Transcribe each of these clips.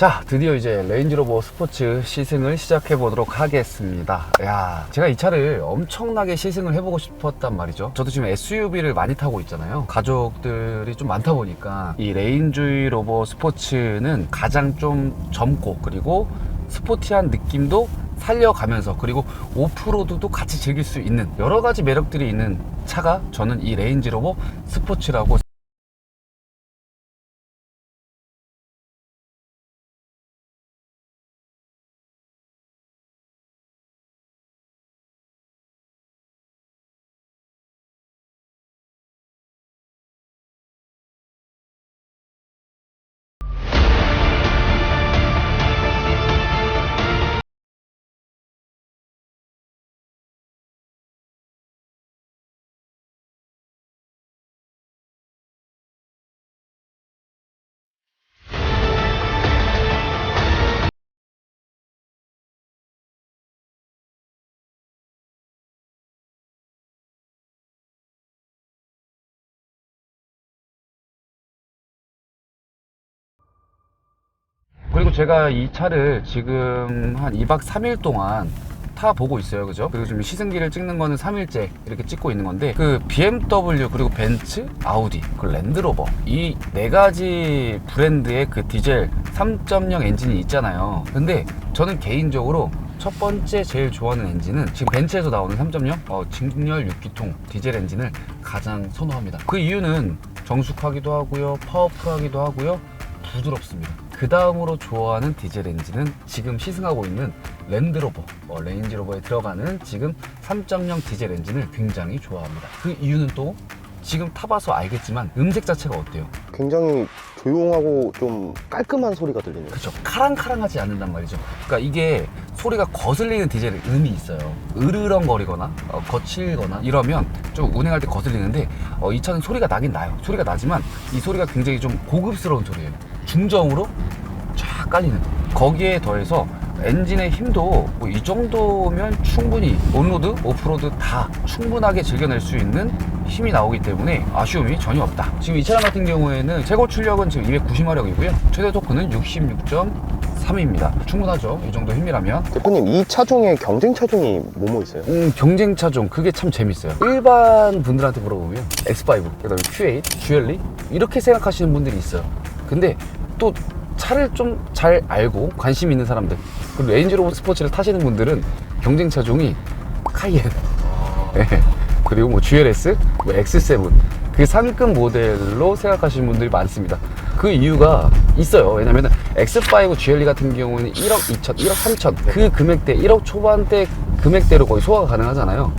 자, 드디어 이제 레인지로버 스포츠 시승을 시작해 보도록 하겠습니다. 야, 제가 이 차를 엄청나게 시승을 해보고 싶었단 말이죠. 저도 지금 SUV를 많이 타고 있잖아요. 가족들이 좀 많다 보니까 이 레인지로버 스포츠는 가장 좀 젊고 그리고 스포티한 느낌도 살려가면서 그리고 오프로드도 같이 즐길 수 있는 여러 가지 매력들이 있는 차가 저는 이 레인지로버 스포츠라고 그리고 제가 이 차를 지금 한 2박 3일 동안 타보고 있어요. 그죠? 그리고 지금 시승기를 찍는 거는 3일째 이렇게 찍고 있는 건데 그 BMW 그리고 벤츠, 아우디, 그 랜드로버 이 네 가지 브랜드의 그 디젤 3.0 엔진이 있잖아요. 근데 저는 개인적으로 첫 번째 제일 좋아하는 엔진은 지금 벤츠에서 나오는 3.0 어, 직렬 6기통 디젤 엔진을 가장 선호합니다. 그 이유는 정숙하기도 하고요, 파워풀하기도 하고요, 부드럽습니다. 그 다음으로 좋아하는 디젤 엔진은 지금 시승하고 있는 랜드로버, 어, 레인지로버에 들어가는 지금 3.0 디젤 엔진을 굉장히 좋아합니다. 그 이유는 또 지금 타봐서 알겠지만 음색 자체가 어때요? 굉장히 조용하고 좀 깔끔한 소리가 들리네요. 그쵸 카랑카랑하지 않는단 말이죠 그러니까 이게 소리가 거슬리는 디젤 음이 있어요 으르렁거리거나 어, 거칠거나 이러면 좀 운행할 때 거슬리는데 어, 이 차는 소리가 나긴 나요 소리가 나지만 이 소리가 굉장히 좀 고급스러운 소리예요 중저음으로 쫙 깔리는 거기에 더해서 엔진의 힘도 뭐 이 정도면 충분히 온로드, 오프로드 다 충분하게 즐겨낼 수 있는 힘이 나오기 때문에 아쉬움이 전혀 없다. 지금 이 차량 같은 경우에는 최고 출력은 지금 290마력이고요. 최대 토크는 66.3입니다. 충분하죠. 이 정도 힘이라면. 대표님 이 차종의 경쟁 차종이 뭐뭐 있어요? 음, 경쟁 차종 그게 참 재밌어요. 일반 분들한테 물어보면 X5, 그다음에 Q8, 듀얼리 이렇게 생각하시는 분들이 있어요. 근데 또 차를 좀 잘 알고 관심 있는 사람들 그리고 레인지로버 스포츠를 타시는 분들은 경쟁 차종이 카이엔, 예. 그리고 뭐 GLS, 뭐 X7 그 상급 모델로 생각하시는 분들이 많습니다. 그 이유가 있어요. 왜냐면 X5 GLE 같은 경우에는 1억 2천, 1억 3천 그 금액대 1억 초반대 금액대로 거의 소화가 가능하잖아요.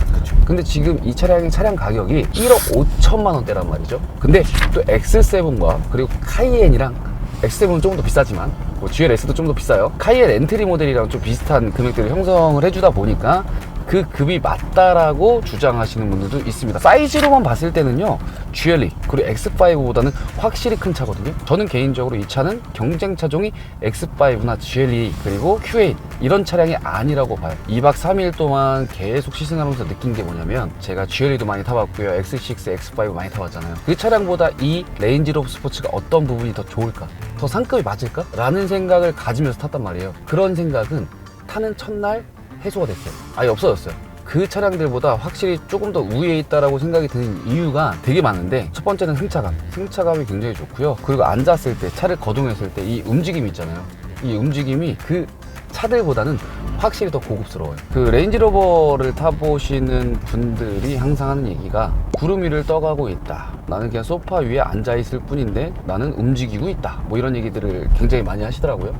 근데 지금 이 차량의 차량 가격이 1억 5천만 원대란 말이죠. 근데 또 X7과 그리고 카이엔이랑 X7은 조금 더 비싸지만 뭐 GLS도 좀 더 비싸요. 카이엔 엔트리 모델이랑 좀 비슷한 금액대를 형성을 해주다 보니까 그 급이 맞다라고 주장하시는 분들도 있습니다. 사이즈로만 봤을 때는요, GLE 그리고 X5보다는 확실히 큰 차거든요. 저는 개인적으로 이 차는 경쟁 차종이 X5나 GLE 그리고 Q8 이런 차량이 아니라고 봐요. 2박 3일 동안 계속 시승하면서 느낀 게 뭐냐면 제가 GLE도 많이 타봤고요, X6, X5 많이 타봤잖아요. 그 차량보다 이 레인지로버 스포츠가 어떤 부분이 더 좋을까? 더 상급이 맞을까? 라는 생각을 가지면서 탔단 말이에요. 그런 생각은 타는 첫날 해소가 됐어요. 아예 없어졌어요. 그 차량들보다 확실히 조금 더 우위에 있다라고 생각이 드는 이유가 되게 많은데 첫 번째는 승차감. 승차감이 굉장히 좋고요. 그리고 앉았을 때 차를 거동했을 때 이 움직임이 있잖아요. 이 움직임이 그 차들보다는 확실히 더 고급스러워요. 그 레인지로버를 타보시는 분들이 항상 하는 얘기가 구름 위를 떠가고 있다. 나는 그냥 소파 위에 앉아 있을 뿐인데 나는 움직이고 있다. 뭐 이런 얘기들을 굉장히 많이 하시더라고요.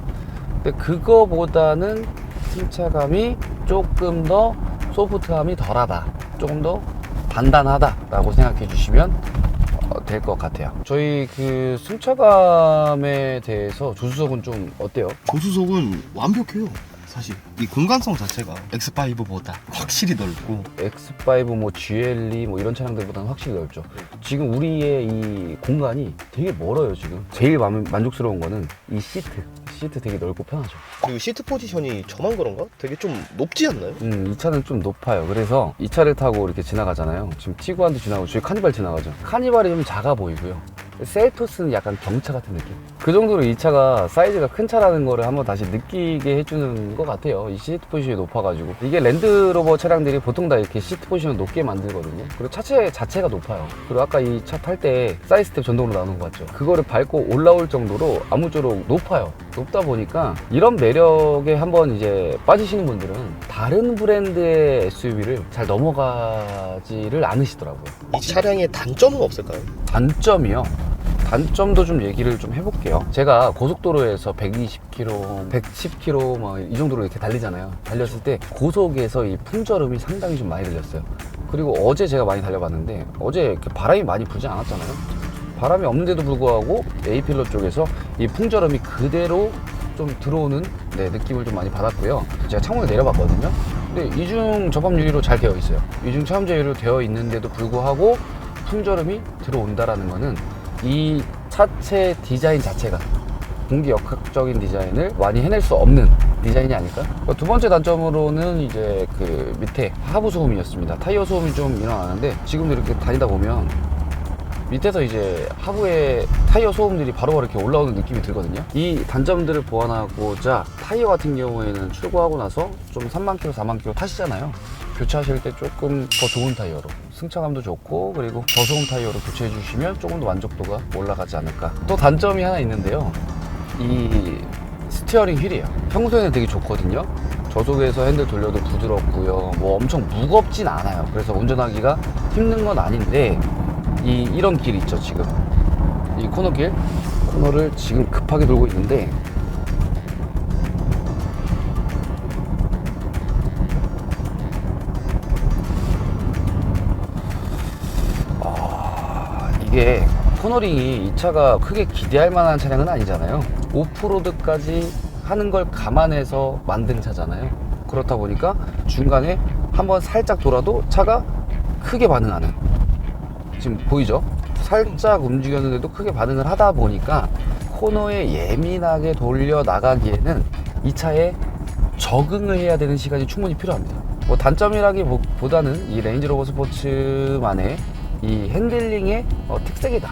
근데 그거보다는 승차감이 조금 더 소프트함이 덜하다. 조금 더 단단하다 라고 생각해 주시면 될 것 같아요. 저희 그 승차감에 대해서 조수석은 좀 어때요? 조수석은 완벽해요. 사실 이 공간성 자체가 X5보다 확실히 넓고 X5 뭐 GLE 뭐 이런 차량들보다는 확실히 넓죠. 지금 우리의 이 공간이 되게 멀어요 지금. 제일 만, 만족스러운 거는 이 시트. 시트 되게 넓고 편하죠. 그리고 시트 포지션이 저만 그런가? 되게 좀 높지 않나요? 음, 이 차는 좀 높아요. 그래서 이 차를 타고 이렇게 지나가잖아요. 지금 티구안도 지나가고 저희 카니발 지나가죠. 카니발이 좀 작아 보이고요. 셀토스는 약간 경차 같은 느낌? 그 정도로 이 차가 사이즈가 큰 차라는 거를 한번 다시 느끼게 해주는 것 같아요. 이 시트 포지션이 높아가지고. 이게 랜드로버 차량들이 보통 다 이렇게 시트 포지션을 높게 만들거든요. 그리고 차체 자체가 높아요. 그리고 아까 이 차 탈 때 사이드 스텝 전동으로 나오는 거 같죠? 그거를 밟고 올라올 정도로 아무쪼록 높아요. 높다 보니까 이런 매력에 한번 이제 빠지시는 분들은 다른 브랜드의 SUV를 잘 넘어가지를 않으시더라고요. 이 차량의 단점은 없을까요? 단점이요. 단점도 좀 얘기를 좀 해볼게요. 제가 고속도로에서 120km, 110km 뭐이 정도로 이렇게 달리잖아요. 달렸을 때 고속에서 이 풍절음이 상당히 좀 많이 들렸어요. 그리고 어제 제가 많이 달려봤는데 어제 이렇게 바람이 많이 불지 않았잖아요. 바람이 없는데도 불구하고 A필러 쪽에서 이 풍절음이 그대로 좀 들어오는 네, 느낌을 좀 많이 받았고요. 제가 창문을 내려봤거든요. 근데 이중 접합 유리로 잘 되어 있어요. 이중 차음제 유리로 되어 있는데도 불구하고 풍절음이 들어온다라는 거는 이 차체 디자인 자체가 공기 역학적인 디자인을 많이 해낼 수 없는 디자인이 아닐까? 두 번째 단점으로는 이제 그 밑에 하부 소음이었습니다. 타이어 소음이 좀 일어나는데 지금도 이렇게 다니다 보면 밑에서 이제 하부에 타이어 소음들이 바로바로 이렇게 올라오는 느낌이 들거든요. 이 단점들을 보완하고자 타이어 같은 경우에는 출고하고 나서 좀 3만 킬로, 4만 킬로 타시잖아요. 교체하실 때 조금 더 좋은 타이어로 승차감도 좋고 그리고 저소음 타이어로 교체해 주시면 조금 더 만족도가 올라가지 않을까. 또 단점이 하나 있는데요. 이 스티어링 휠이에요. 평소에는 되게 좋거든요. 저속에서 핸들 돌려도 부드럽고요. 뭐 엄청 무겁진 않아요. 그래서 운전하기가 힘든 건 아닌데 이 이런 길 있죠 지금. 이 코너길? 코너를 지금 급하게 돌고 있는데. 아, 이게 코너링이 이 차가 크게 기대할 만한 차량은 아니잖아요. 오프로드까지 하는 걸 감안해서 만든 차잖아요. 그렇다 보니까 중간에 한번 살짝 돌아도 차가 크게 반응하는 지금 보이죠? 살짝 움직였는데도 크게 반응을 하다 보니까 코너에 예민하게 돌려 나가기에는 이 차에 적응을 해야 되는 시간이 충분히 필요합니다. 뭐 단점이라기보다는 이 레인지 로버 스포츠만의 이 핸들링의 어, 특색이다.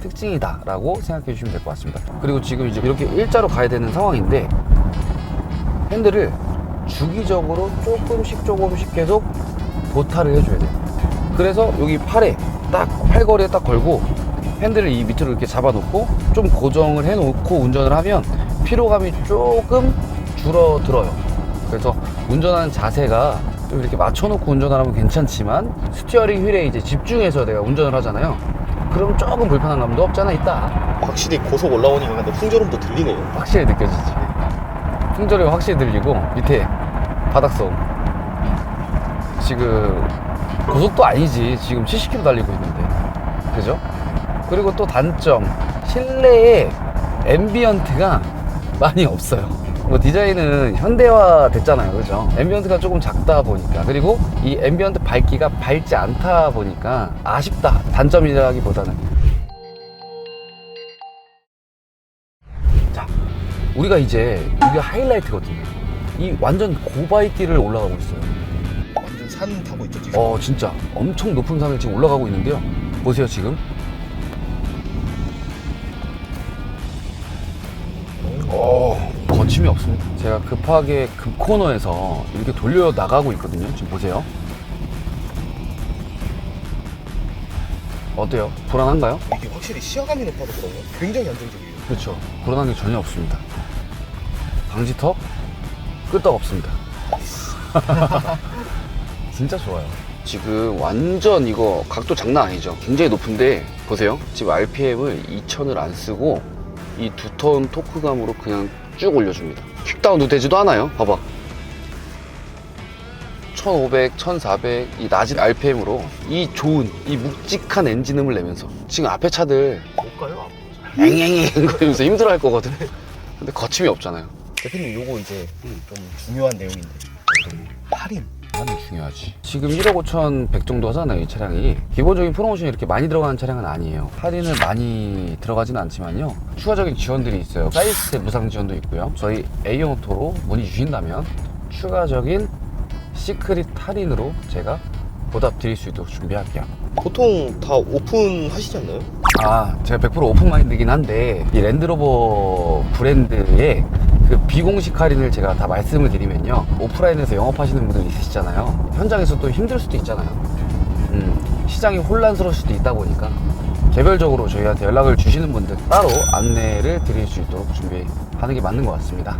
특징이다라고 생각해 주시면 될 것 같습니다. 그리고 지금 이제 이렇게 일자로 가야 되는 상황인데 핸들을 주기적으로 조금씩 조금씩 계속 도탈을 해줘야 돼요. 그래서 여기 팔에 딱 팔걸이에 딱 걸고 핸들을 이 밑으로 이렇게 잡아놓고 좀 고정을 해놓고 운전을 하면 피로감이 조금 줄어들어요. 그래서 운전하는 자세가 좀 이렇게 맞춰놓고 운전을 하면 괜찮지만 스티어링 휠에 이제 집중해서 내가 운전을 하잖아요. 그럼 조금 불편한 감도 없잖아 있다. 확실히 고속 올라오니까 근데 풍절음도 들리네요. 확실히 느껴지지. 풍절이 확실히 들리고 밑에 바닥성 지금 고속도 아니지. 지금 70km 달리고 있는데. 그죠? 그리고 또 단점. 실내에 앰비언트가 많이 없어요. 뭐 디자인은 현대화 됐잖아요. 그죠? 앰비언트가 조금 작다 보니까. 그리고 이 앰비언트 밝기가 밝지 않다 보니까 아쉽다. 단점이라기보다는. 자 우리가 이제 이게 하이라이트거든요. 이 완전 고바이길을 올라가고 있어요 산 타고 있죠 지금. 어 진짜 엄청 높은 산을 지금 올라가고 있는데요 보세요 지금 어 거침이 없습니다 제가 급하게 급코너에서 이렇게 돌려 나가고 있거든요 지금 보세요 어때요? 불안한가요? 이게 확실히 시야감이 높아서 그런가? 굉장히 안정적이에요. 그렇죠 불안한 게 전혀 없습니다 방지턱 끄떡 없습니다 진짜 좋아요. 지금 완전 이거 각도 장난 아니죠? 굉장히 높은데 보세요. 지금 RPM을 2000을 안 쓰고 이 두터운 토크감으로 그냥 쭉 올려줍니다. 퀵다운도 되지도 않아요. 봐봐. 1500, 1400 이 낮은 RPM으로 이 좋은 이 묵직한 엔진음을 내면서 지금 앞에 차들 볼까요? 앵앵앵 거리면서 힘들어할 거거든. 근데 거침이 없잖아요. 대표님 요거 이제 좀 중요한 내용인데. 할인 많이 중요하지. 지금 1억 5천 100 정도 하잖아요, 이 차량이. 기본적인 프로모션이 이렇게 많이 들어가는 차량은 아니에요. 할인을 많이 들어가진 않지만요. 추가적인 지원들이 있어요. 사이스 무상 지원도 있고요. 저희 A오토로 문의 주신다면 추가적인 시크릿 할인으로 제가 보답 드릴 수 있도록 준비할게요. 보통 다 오픈 하시지 않나요? 아, 제가 100% 오픈 마인드긴 한데 이 랜드로버 브랜드의 그 비공식 할인을 제가 다 말씀을 드리면요. 오프라인에서 영업하시는 분들 있으시잖아요. 현장에서 또 힘들 수도 있잖아요. 음, 시장이 혼란스러울 수도 있다 보니까 개별적으로 저희한테 연락을 주시는 분들 따로 안내를 드릴 수 있도록 준비하는 게 맞는 것 같습니다.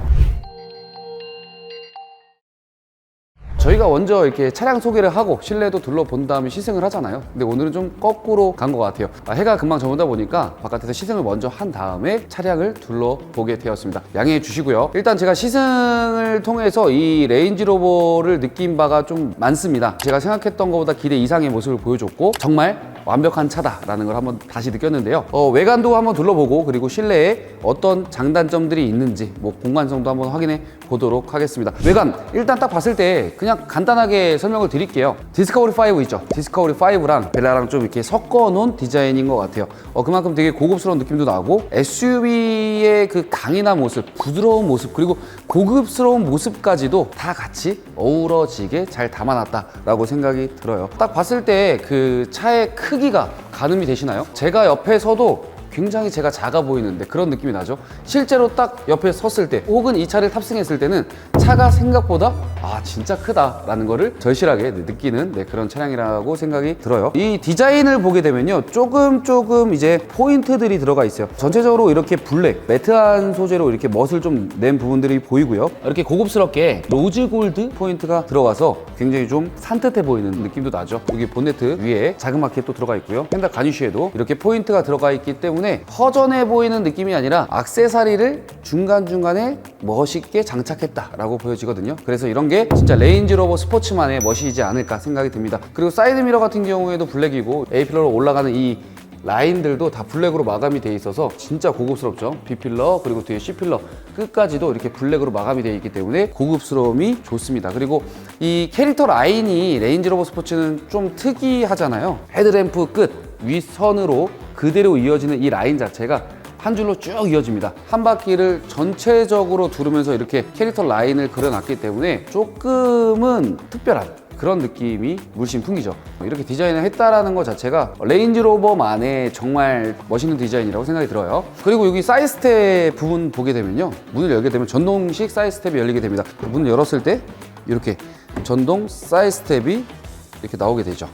저희가 먼저 이렇게 차량 소개를 하고 실내도 둘러본 다음에 시승을 하잖아요. 근데 오늘은 좀 거꾸로 간 것 같아요. 아, 해가 금방 저무다 보니까 바깥에서 시승을 먼저 한 다음에 차량을 둘러보게 되었습니다. 양해해 주시고요. 일단 제가 시승을 통해서 이 레인지로버를 느낀 바가 좀 많습니다. 제가 생각했던 것보다 기대 이상의 모습을 보여줬고 정말 완벽한 차다라는 걸 한번 다시 느꼈는데요. 어, 외관도 한번 둘러보고 그리고 실내에 어떤 장단점들이 있는지 뭐 공간성도 한번 확인해 보도록 하겠습니다. 외관 일단 딱 봤을 때 그냥 간단하게 설명을 드릴게요. 디스커버리 5 있죠. 디스커버리 5랑 벨라랑 좀 이렇게 섞어 놓은 디자인인 것 같아요. 어, 그만큼 되게 고급스러운 느낌도 나고 SUV의 그 강인한 모습, 부드러운 모습 그리고 고급스러운 모습까지도 다 같이 어우러지게 잘 담아놨다라고 생각이 들어요. 딱 봤을 때 그 차의 크기가 가늠이 되시나요? 제가 옆에서도 굉장히 제가 작아 보이는데 그런 느낌이 나죠. 실제로 딱 옆에 섰을 때 혹은 이 차를 탑승했을 때는 차가 생각보다 아 진짜 크다라는 거를 절실하게 느끼는 네, 그런 차량이라고 생각이 들어요. 이 디자인을 보게 되면요 조금 조금 이제 포인트들이 들어가 있어요. 전체적으로 이렇게 블랙 매트한 소재로 이렇게 멋을 좀 낸 부분들이 보이고요. 이렇게 고급스럽게 로즈 골드 포인트가 들어가서 굉장히 좀 산뜻해 보이는 느낌도 나죠. 여기 본네트 위에 자그맣게 또 들어가 있고요. 핸들 가니쉬에도 이렇게 포인트가 들어가 있기 때문에 허전해 보이는 느낌이 아니라 악세사리를 중간중간에 멋있게 장착했다라고 보여지거든요. 그래서 이런 게 진짜 레인지로버 스포츠만의 멋이지 않을까 생각이 듭니다. 그리고 사이드미러 같은 경우에도 블랙이고 A필러로 올라가는 이 라인들도 다 블랙으로 마감이 돼 있어서 진짜 고급스럽죠. B필러 그리고 뒤에 C필러 끝까지도 이렇게 블랙으로 마감이 되어 있기 때문에 고급스러움이 좋습니다. 그리고 이 캐릭터 라인이 레인지로버 스포츠는 좀 특이하잖아요. 헤드램프 끝 윗선으로 그대로 이어지는 이 라인 자체가 한 줄로 쭉 이어집니다. 한 바퀴를 전체적으로 두르면서 이렇게 캐릭터 라인을 그려놨기 때문에 조금은 특별한 그런 느낌이 물씬 풍기죠. 이렇게 디자인을 했다라는 것 자체가 레인지로버만의 정말 멋있는 디자인이라고 생각이 들어요. 그리고 여기 사이드 스텝 부분 보게 되면요. 문을 열게 되면 전동식 사이드 스텝이 열리게 됩니다. 문을 열었을 때 이렇게 전동 사이드 스텝이 이렇게 나오게 되죠.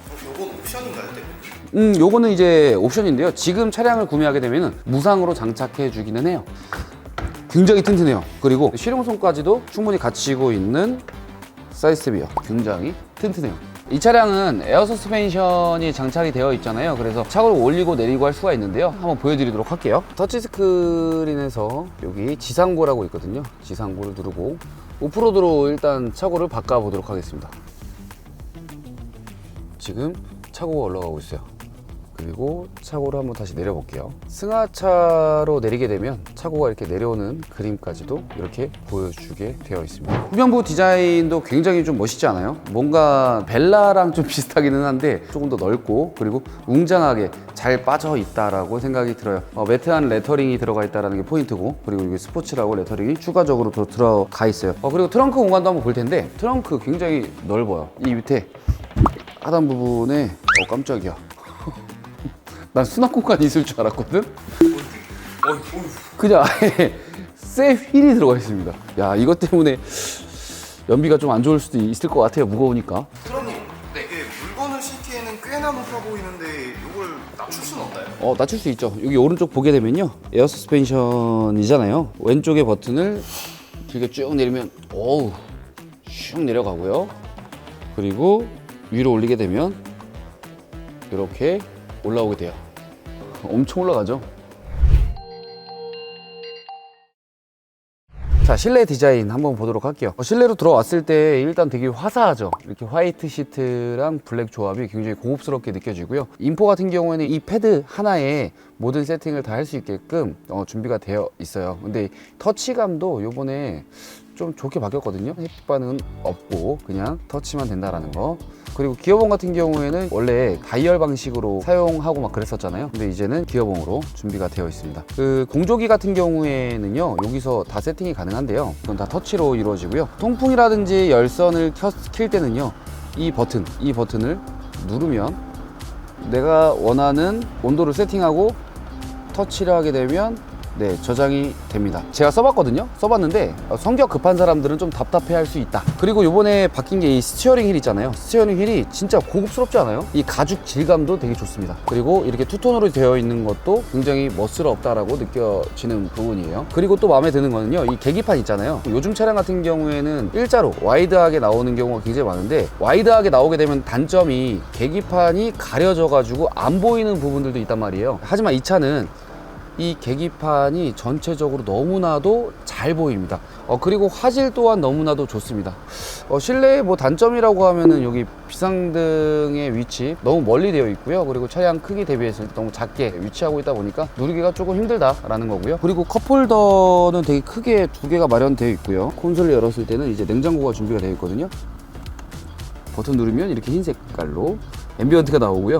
음, 요거는 이제 옵션인데요. 지금 차량을 구매하게 되면 무상으로 장착해 주기는 해요. 굉장히 튼튼해요. 그리고 실용성까지도 충분히 갖추고 있는 스텝이요. 굉장히 튼튼해요. 이 차량은 에어 서스펜션이 장착이 되어 있잖아요. 그래서 차고를 올리고 내리고 할 수가 있는데요. 한번 보여드리도록 할게요. 터치 스크린에서 여기 지상고라고 있거든요. 지상고를 누르고 오프로드로 일단 차고를 바꿔보도록 하겠습니다. 지금 차고가 올라가고 있어요. 그리고 차고를 한번 다시 내려볼게요. 승하차로 내리게 되면 차고가 이렇게 내려오는 그림까지도 이렇게 보여주게 되어 있습니다. 후면부 디자인도 굉장히 좀 멋있지 않아요? 뭔가 벨라랑 좀 비슷하기는 한데 조금 더 넓고 그리고 웅장하게 잘 빠져 있다라고 생각이 들어요. 어, 매트한 레터링이 들어가 있다는 게 포인트고 그리고 여기 스포츠라고 레터링이 추가적으로 더 들어가 있어요. 어, 그리고 트렁크 공간도 한번 볼 텐데 트렁크 굉장히 넓어요. 이 밑에 하단 부분에 어 깜짝이야. 난 수납 공간이 있을 줄 알았거든. 그냥 아예 새 휠이 들어가 있습니다. 야 이것 때문에 연비가 좀 안 좋을 수도 있을 것 같아요. 무거우니까. 트럼님, 네. 이게 물건을 싣기에는 꽤나 높아 보이는데 이걸 낮출 수는 없나요? 어 낮출 수 있죠. 여기 오른쪽 보게 되면요, 에어 서스펜션이잖아요. 왼쪽의 버튼을 길게 쭉 내리면 어우 슉 내려가고요. 그리고 위로 올리게 되면 이렇게 올라오게 돼요. 엄청 올라가죠. 자 실내 디자인 한번 보도록 할게요 어, 실내로 들어왔을 때 일단 되게 화사하죠 이렇게 화이트 시트랑 블랙 조합이 굉장히 고급스럽게 느껴지고요 인포 같은 경우에는 이 패드 하나에 모든 세팅을 다 할 수 있게끔 어, 준비가 되어 있어요 근데 터치감도 요번에 좀 좋게 바뀌었거든요. 햇빛 반응은 없고 그냥 터치만 된다라는 거. 그리고 기어봉 같은 경우에는 원래 다이얼 방식으로 사용하고 막 그랬었잖아요. 근데 이제는 기어봉으로 준비가 되어 있습니다. 그 공조기 같은 경우에는요 여기서 다 세팅이 가능한데요. 이건 다 터치로 이루어지고요. 통풍이라든지 열선을 켜, 킬 때는요 이 버튼 이 버튼을 누르면 내가 원하는 온도를 세팅하고 터치를 하게 되면 네 저장이 됩니다. 제가 써봤거든요. 써봤는데 어, 성격 급한 사람들은 좀 답답해 할 수 있다. 그리고 요번에 바뀐 게 이 스티어링 휠 있잖아요. 스티어링 휠이 진짜 고급스럽지 않아요? 이 가죽 질감도 되게 좋습니다. 그리고 이렇게 투톤으로 되어 있는 것도 굉장히 멋스럽다라고 느껴지는 부분이에요. 그리고 또 마음에 드는 거는요 이 계기판 있잖아요. 요즘 차량 같은 경우에는 일자로 와이드하게 나오는 경우가 굉장히 많은데 와이드하게 나오게 되면 단점이 계기판이 가려져 가지고 안 보이는 부분들도 있단 말이에요. 하지만 이 차는 이 계기판이 전체적으로 너무나도 잘 보입니다. 어, 그리고 화질 또한 너무나도 좋습니다. 어, 실내의 뭐 단점이라고 하면은 여기 비상등의 위치 너무 멀리 되어 있고요. 그리고 차량 크기 대비해서 너무 작게 위치하고 있다 보니까 누르기가 조금 힘들다라는 거고요. 그리고 컵홀더는 되게 크게 두 개가 마련되어 있고요. 콘솔을 열었을 때는 이제 냉장고가 준비가 되어 있거든요. 버튼 누르면 이렇게 흰 색깔로 앰비언트가 나오고요.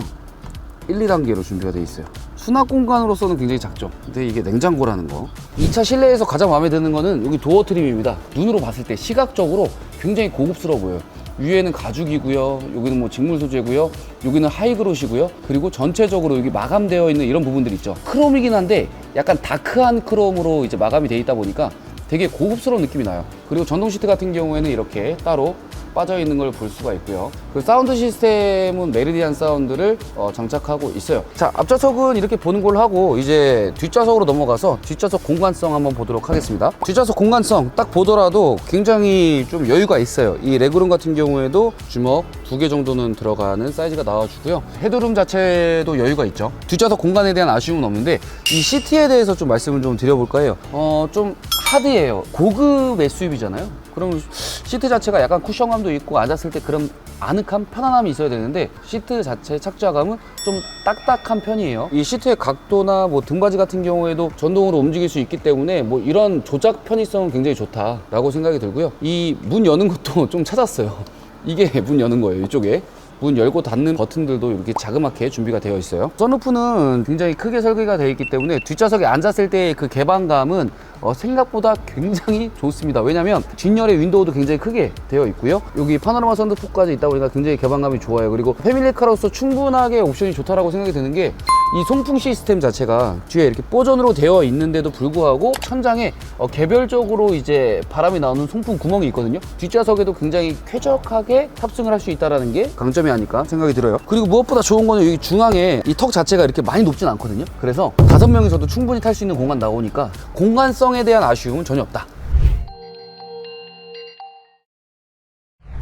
1, 2단계로 준비가 되어 있어요. 수납 공간으로서는 굉장히 작죠. 근데 이게 냉장고라는 거. 이차 실내에서 가장 마음에 드는 거는 여기 도어 트림입니다. 눈으로 봤을 때 시각적으로 굉장히 고급스러워 보여요. 위에는 가죽이고요. 여기는 뭐 직물 소재고요. 여기는 하이그로시고요. 그리고 전체적으로 여기 마감되어 있는 이런 부분들 있죠. 크롬이긴 한데 약간 다크한 크롬으로 이제 마감이 되어 있다 보니까 되게 고급스러운 느낌이 나요. 그리고 전동 시트 같은 경우에는 이렇게 따로 빠져 있는 걸 볼 수가 있고요. 그 사운드 시스템은 메리디안 사운드를 어, 장착하고 있어요. 자, 앞좌석은 이렇게 보는 걸로 하고 이제 뒷좌석으로 넘어가서 뒷좌석 공간성 한번 보도록 하겠습니다. 뒷좌석 공간성 딱 보더라도 굉장히 좀 여유가 있어요. 이 레그룸 같은 경우에도 주먹 두 개 정도는 들어가는 사이즈가 나와주고요. 헤드룸 자체도 여유가 있죠. 뒷좌석 공간에 대한 아쉬움은 없는데 이 시트에 대해서 좀 말씀을 좀 드려볼까 해요. 어, 좀 하드해요. 고급 SUV잖아요. 그럼 시트 자체가 약간 쿠션감도 있고 앉았을 때 그런 아늑함, 편안함이 있어야 되는데 시트 자체 착좌감은 좀 딱딱한 편이에요. 이 시트의 각도나 뭐 등받이 같은 경우에도 전동으로 움직일 수 있기 때문에 뭐 이런 조작 편의성은 굉장히 좋다라고 생각이 들고요. 이 문 여는 것도 좀 찾았어요. 이게 문 여는 거예요. 이쪽에. 문 열고 닫는 버튼들도 이렇게 자그맣게 준비가 되어 있어요. 선루프는 굉장히 크게 설계가 되어 있기 때문에 뒷좌석에 앉았을 때그 개방감은 어, 생각보다 굉장히 좋습니다. 왜냐면 뒷열의 윈도우도 굉장히 크게 되어 있고요. 여기 파노라마 선루프까지 있다 보니까 굉장히 개방감이 좋아요. 그리고 패밀리카로서 충분하게 옵션이 좋다라고 생각이 드는 게 이 송풍 시스템 자체가 뒤에 이렇게 뽀전으로 되어 있는데도 불구하고 천장에 어, 개별적으로 이제 바람이 나오는 송풍 구멍이 있거든요. 뒷좌석에도 굉장히 쾌적하게 탑승을 할 수 있다는 게 강점이 아닐까 생각이 들어요. 그리고 무엇보다 좋은 거는 여기 중앙에 이 턱 자체가 이렇게 많이 높진 않거든요. 그래서 다섯 명이서도 충분히 탈 수 있는 공간 나오니까 공간성 에 대한 아쉬움은 전혀 없다.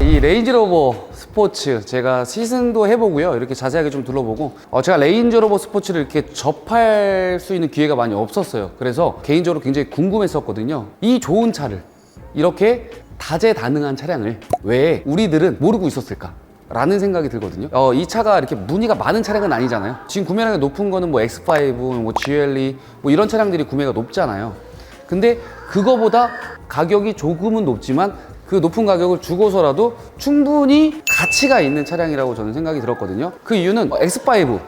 이 레인지로버 스포츠 제가 시승도 해보고요 이렇게 자세하게 좀 둘러보고 어, 제가 레인지로버 스포츠를 이렇게 접할 수 있는 기회가 많이 없었어요 그래서 개인적으로 굉장히 궁금했었거든요 이 좋은 차를 이렇게 다재다능한 차량을 왜 우리들은 모르고 있었을까 라는 생각이 들거든요. 어, 이 차가 이렇게 문의가 많은 차량은 아니잖아요. 지금 구매량이 높은 거는 뭐 X5, 뭐 GLE, 뭐 이런 차량들이 구매가 높잖아요. 근데 그거보다 가격이 조금은 높지만 그 높은 가격을 주고서라도 충분히 가치가 있는 차량이라고 저는 생각이 들었거든요. 그 이유는 X5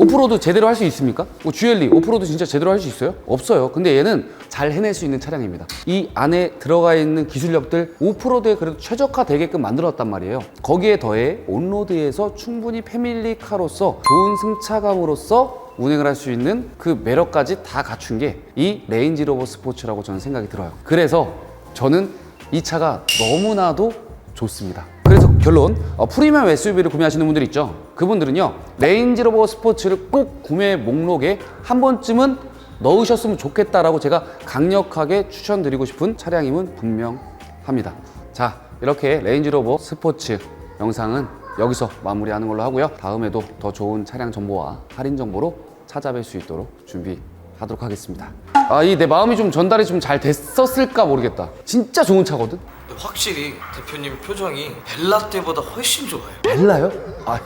오프로드 제대로 할 수 있습니까? 뭐 GLE 오프로드 진짜 제대로 할 수 있어요? 없어요. 근데 얘는 잘 해낼 수 있는 차량입니다. 이 안에 들어가 있는 기술력들 오프로드에 그래도 최적화 되게끔 만들었단 말이에요. 거기에 더해 온로드에서 충분히 패밀리카로서 좋은 승차감으로서 운행을 할 수 있는 그 매력까지 다 갖춘 게 이 레인지 로버 스포츠라고 저는 생각이 들어요. 그래서 저는 이 차가 너무나도 좋습니다. 그래서 결론 어, 프리미엄 SUV를 구매하시는 분들 있죠 그분들은요 레인지 로버 스포츠를 꼭 구매 목록에 한 번쯤은 넣으셨으면 좋겠다라고 제가 강력하게 추천드리고 싶은 차량임은 분명합니다 자 이렇게 레인지 로버 스포츠 영상은 여기서 마무리하는 걸로 하고요 다음에도 더 좋은 차량 정보와 할인 정보로 찾아뵐 수 있도록 준비하도록 하겠습니다 아 이 내 마음이 좀 전달이 좀 잘 됐었을까 모르겠다 진짜 좋은 차거든 확실히 대표님 표정이 벨라 때보다 훨씬 좋아요. 벨라요? 아,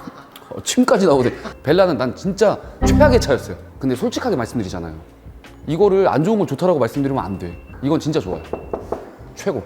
어, 침까지 나오네. 벨라는 난 진짜 최악의 차였어요. 근데 솔직하게 말씀드리잖아요. 이거를 안 좋은 걸 좋다라고 말씀드리면 안 돼. 이건 진짜 좋아요. 최고.